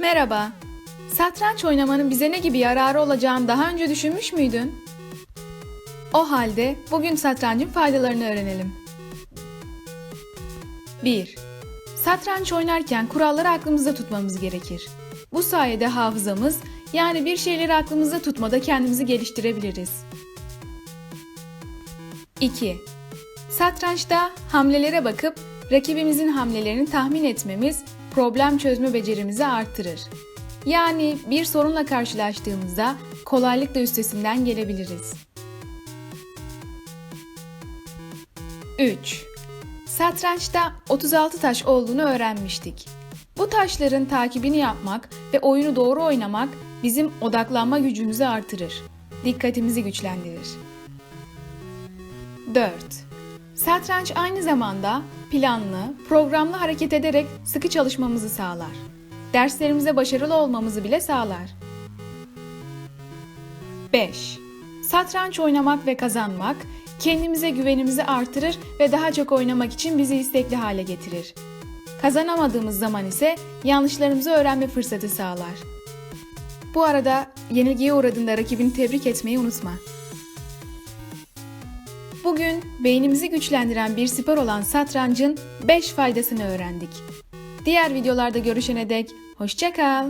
Merhaba. Satranç oynamanın bize ne gibi yararı olacağını daha önce düşünmüş müydün? O halde bugün satrancın faydalarını öğrenelim. 1. Satranç oynarken kuralları aklımızda tutmamız gerekir. Bu sayede hafızamız yani bir şeyleri aklımızda tutmada kendimizi geliştirebiliriz. 2. Satrançta hamlelere bakıp rakibimizin hamlelerini tahmin etmemiz problem çözme becerimizi artırır. Yani bir sorunla karşılaştığımızda kolaylıkla üstesinden gelebiliriz. 3. Satrançta 36 taş olduğunu öğrenmiştik. Bu taşların takibini yapmak ve oyunu doğru oynamak bizim odaklanma gücümüzü artırır. Dikkatimizi güçlendirir. 4. Satranç aynı zamanda planlı, programlı hareket ederek sıkı çalışmamızı sağlar. Derslerimize başarılı olmamızı bile sağlar. 5. Satranç oynamak ve kazanmak kendimize güvenimizi artırır ve daha çok oynamak için bizi istekli hale getirir. Kazanamadığımız zaman ise yanlışlarımızı öğrenme fırsatı sağlar. Bu arada yenilgiye uğradığında rakibini tebrik etmeyi unutma. Bugün beynimizi güçlendiren bir spor olan satrancın 5 faydasını öğrendik. Diğer videolarda görüşene dek hoşça kal.